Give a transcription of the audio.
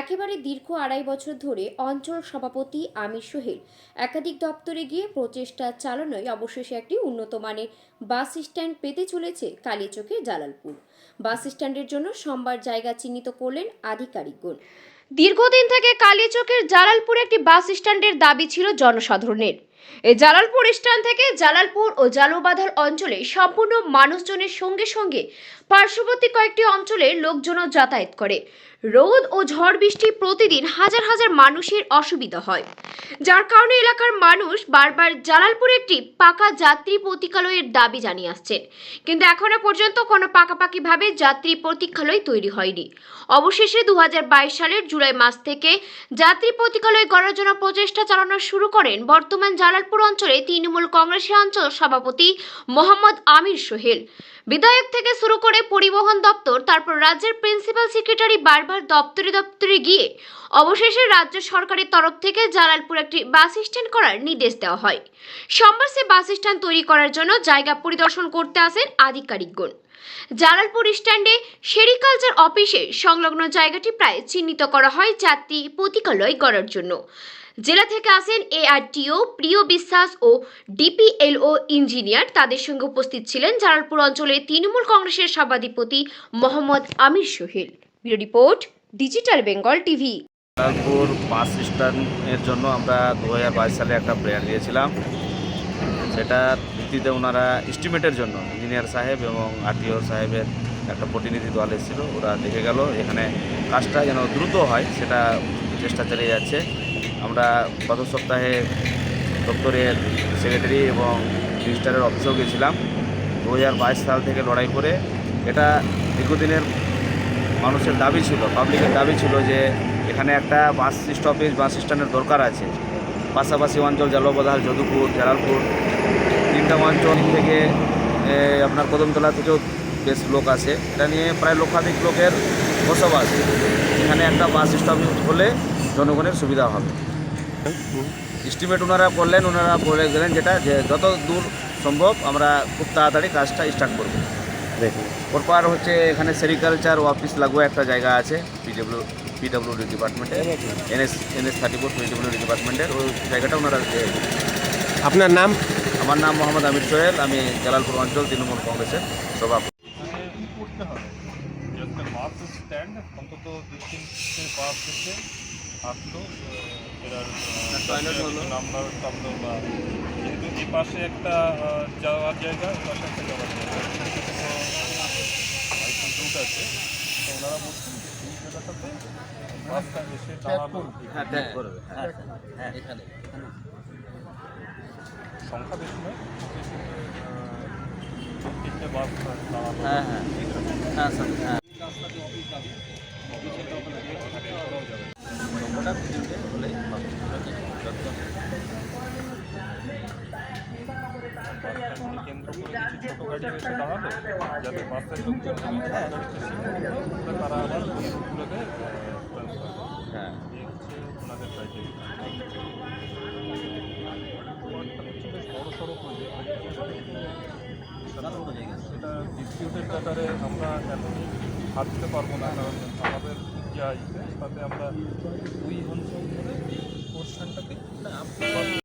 একেবারে দীর্ঘ আড়াই বছর ধরে অঞ্চল সভাপতি আমির সোহেল একাধিক দপ্তরে গিয়ে প্রচেষ্টা চালানোয় অবশেষে একটি উন্নত মানের বাস স্ট্যান্ড পেতে চলেছে কালীচকের জালালপুর। বাস স্ট্যান্ডের জন্য সোমবার জায়গা চিহ্নিত করলেন আধিকারিকগণ। দীর্ঘদিন থেকে কালীচকের জালালপুরে একটি বাস স্ট্যান্ডের দাবি ছিল জনসাধারণের। জালালপুর স্ট্যান্ড থেকে জালালপুর ও জালুবাধার অঞ্চলে সম্পূর্ণ মানুষজনের সঙ্গে সঙ্গে পার্শ্ববর্তী কয়েকটি অঞ্চলের লোকজনও যাতায়াত করে। রোদ ও ঝড় বৃষ্টি প্রতিদিন হাজার হাজার মানুষের অসুবিধা হয়। যার কারণে এলাকার মানুষ বারবার জালালপুরে একটি পাকা যাত্রী প্রতীক্ষালয়ের দাবি জানিয়ে আসছেন। কিন্তু এখনও পর্যন্ত কোনো পাকাপাকিভাবে যাত্রী প্রতীক্ষালয় তৈরি হয়নি। অবশেষে দু হাজার বাইশ সালের জুলাই মাস থেকে যাত্রী প্রতীক্ষালয় গড়ার জন্য প্রচেষ্টা চালানো শুরু করেন বর্তমান জালালপুর অঞ্চলে তৃণমূল কংগ্রেসের অঞ্চল সভাপতি মোহাম্মদ আমির সোহেল। বিধায়ক থেকে শুরু করে পরিবহন দপ্তর, তারপর রাজ্যের প্রিন্সিপাল সেক্রেটারি বারবার দপ্তরে দপ্তরে গিয়ে অবশেষে রাজ্য সরকারের তরফ থেকে জালালপুর একটি বাস স্ট্যান্ড করার নির্দেশ দেওয়া হয়। সোমবার সে বাস স্ট্যান্ড তৈরি করার জন্য জায়গা পরিদর্শন করতে আসেন আধিকারিকগণ। জালালপুর স্ট্যান্ডে সেরিকালচার অফিসে সংলগ্ন জায়গাটি প্রায় চিহ্নিত করা হয় যাত্রী প্রতীকালয় গড়ার জন্য। জেলা থেকে আসেন এআরটিও, প্রিয় বিশ্বাস ও ডিপিএলও ইঞ্জিনিয়ার। তাদের সঙ্গে উপস্থিত ছিলেন জালালপুর অঞ্চলের তৃণমূল কংগ্রেসের সভাধিপতি Mohammad Amir Sohel. Bureau report, digital Bengal TV. Lalpur bus স্ট্যান্ডের জন্য আমরা দু হাজার বাইশ সালে একটা প্রেয়ার দিয়েছিলাম সেটার ভিত্তিতে ওনারা এস্টিমেটের জন্য ইঞ্জিনিয়ার সাহেব এবং আরটিও সাহেবের একটা প্রতিনিধি দল এসেছিল। ওরা দেখে গেল এখানে কাজটা যেন দ্রুত হয়, সেটা চেষ্টা চালিয়ে যাচ্ছে। আমরা গত সপ্তাহে দপ্তরের সেক্রেটারি এবং রেজিস্ট্রারের অফিসেও গেছিলাম। দু হাজার বাইশ সাল থেকে লড়াই করে। এটা দীর্ঘদিনের মানুষের দাবি ছিল পাবলিকের দাবি ছিল যে এখানে একটা বাস স্টপেজ বাস স্ট্যান্ডের দরকার আছে। পাশাপাশি অঞ্চল জালবদাল যদুপুর, জালালপুর তিনটা অঞ্চল থেকে আপনার কদমতলা থেকেও বেশ লোক আছে এটা নিয়ে প্রায় লক্ষাধিক লোকের বসবাস। এখানে একটা বাস স্টপ হলে জনগণের সুবিধা হবে। এস্টিমেট ওনারা করলেন ওনারা বলে গেলেন যেটা যে যত দূর সম্ভব আমরা খুব তাড়াতাড়ি কাজটা স্টার্ট করব। ওরপর হচ্ছে এখানে সেরিকালচার অফিস লাগোয়া একটা জায়গা আছে পিডব্লিউ পিডব্লিউডি ডিপার্টমেন্টের NS NS thirty four PWD ডিপার্টমেন্টের ওই জায়গাটা ওনারা আপনার নাম? আমার নাম মোহাম্মদ আমির সোহেল আমি জালালপুর অঞ্চল তৃণমূল কংগ্রেসের সভাপতি। স্ট্যান্ড অন্তত দু এসে আসলো এরার নাম্বার টাম্বার বা যেহেতু এই পাশে একটা যাওয়ার জায়গা এই পাশে একটা যাওয়ার জায়গা। রুট আছে। তো ওনারা বলছেন এই জায়গাটাতে বাসটা এসে দাঁড়ানো হ্যাঁ হ্যাঁ হ্যাঁ সংখ্যা বেশি নয় বাস দাঁড়ানো। হ্যাঁ হ্যাঁ। হ্যাঁ স্যার। হ্যাঁ। ওটা যাতে বাসের লোকজন তারা আবার করে হ্যাঁ এই হচ্ছে ওনাদের ক্রাইটেরিয়া বেশ বড় সড়ো প্রজেক্ট সেটা ডিসপিউটের ব্যাপারে আমরা এখনই হাত দিতে পারব না কারণ আমাদের যা ইসে তাতে আমরা ওই অঞ্চল ধরে পোর্শনটাকে